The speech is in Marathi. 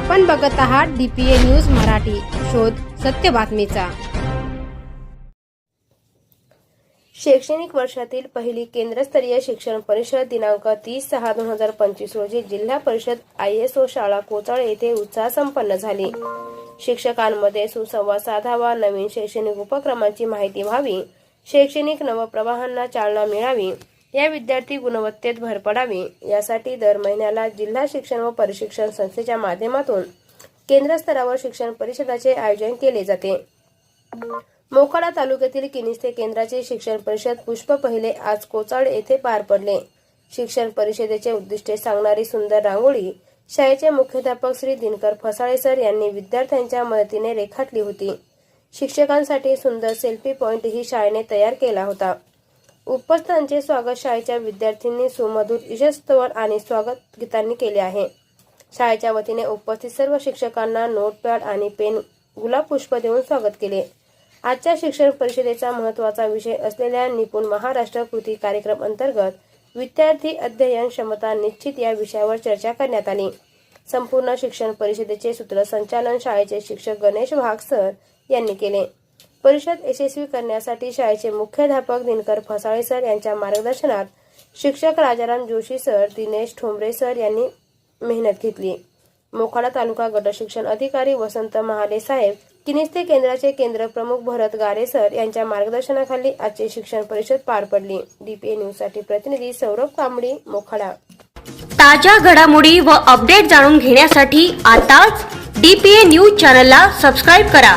आपण बघत आहात डीपीए न्यूज मराठी. शोध सत्य बातमीचा. शैक्षणिक वर्षातील पहिली केंद्रस्तरीय शिक्षण परिषद दिनांक तीस सहा दोन हजार पंचवीस रोजी जिल्हा परिषद आय एस ओ शाळा कोचाळ येथे उत्साह संपन्न झाली. शिक्षकांमध्ये सुसंवाद साधावा नवीन शैक्षणिक उपक्रमांची माहिती व्हावी शैक्षणिक नवप्रवाहांना चालना मिळावी या विद्यार्थी गुणवत्तेत भर पडावी. यासाठी दर महिन्याला जिल्हा शिक्षण व प्रशिक्षण संस्थेच्या माध्यमातून केंद्र स्तरावर शिक्षण परिषदाचे आयोजन केले जाते. मोखाडा तालुक्यातील किनिस्ते केंद्राचे शिक्षण परिषद पुष्प पहिले आज कोचाड येथे पार पडले. शिक्षण परिषदेचे उद्दिष्टे सांगणारी सुंदर रांगोळी शाळेचे मुख्याध्यापक श्री दिनकर फसाळे सर यांनी विद्यार्थ्यांच्या मदतीने रेखाटली होती. शिक्षकांसाठी सुंदर सेल्फी पॉइंट ही शाळेने तयार केला होता. उपस्थांचे स्वागत शाळेच्या विद्यार्थ्यांनी सुमधुर यशस्तवन आणि स्वागत गीतांनी केले आहे. शाळेच्या वतीने उपस्थित सर्व शिक्षकांना नोटपॅड आणि पेन गुलाब पुष्प देऊन स्वागत केले. आजच्या शिक्षण परिषदेचा महत्त्वाचा विषय असलेल्या निपुण महाराष्ट्र कृती कार्यक्रम अंतर्गत विद्यार्थी अध्ययन क्षमता निश्चित या विषयावर चर्चा करण्यात आली. संपूर्ण शिक्षण परिषदेचे सूत्रसंचालन शाळेचे शिक्षक गणेश वाघ सर यांनी केले. परिषद यशस्वी करण्यासाठी शाळेचे मुख्याध्यापक दिनकर फसाळे सर यांच्या मार्गदर्शनात शिक्षक राजाराम जोशी सर दिनेश ठोंबरे सर यांनी मेहनत घेतली. मोखाडा तालुका गट शिक्षण अधिकारी वसंत महाले साहेब किनिस्ते केंद्राचे केंद्र प्रमुख भरत गारे सर यांच्या मार्गदर्शनाखाली आजची शिक्षण परिषद पार पडली. डीपीए न्यूजसाठी प्रतिनिधी सौरभ कांबडी मोखाडा. ताज्या घडामोडी व अपडेट जाणून घेण्यासाठी आताच डी पी ए न्यूज चॅनलला सबस्क्राईब करा.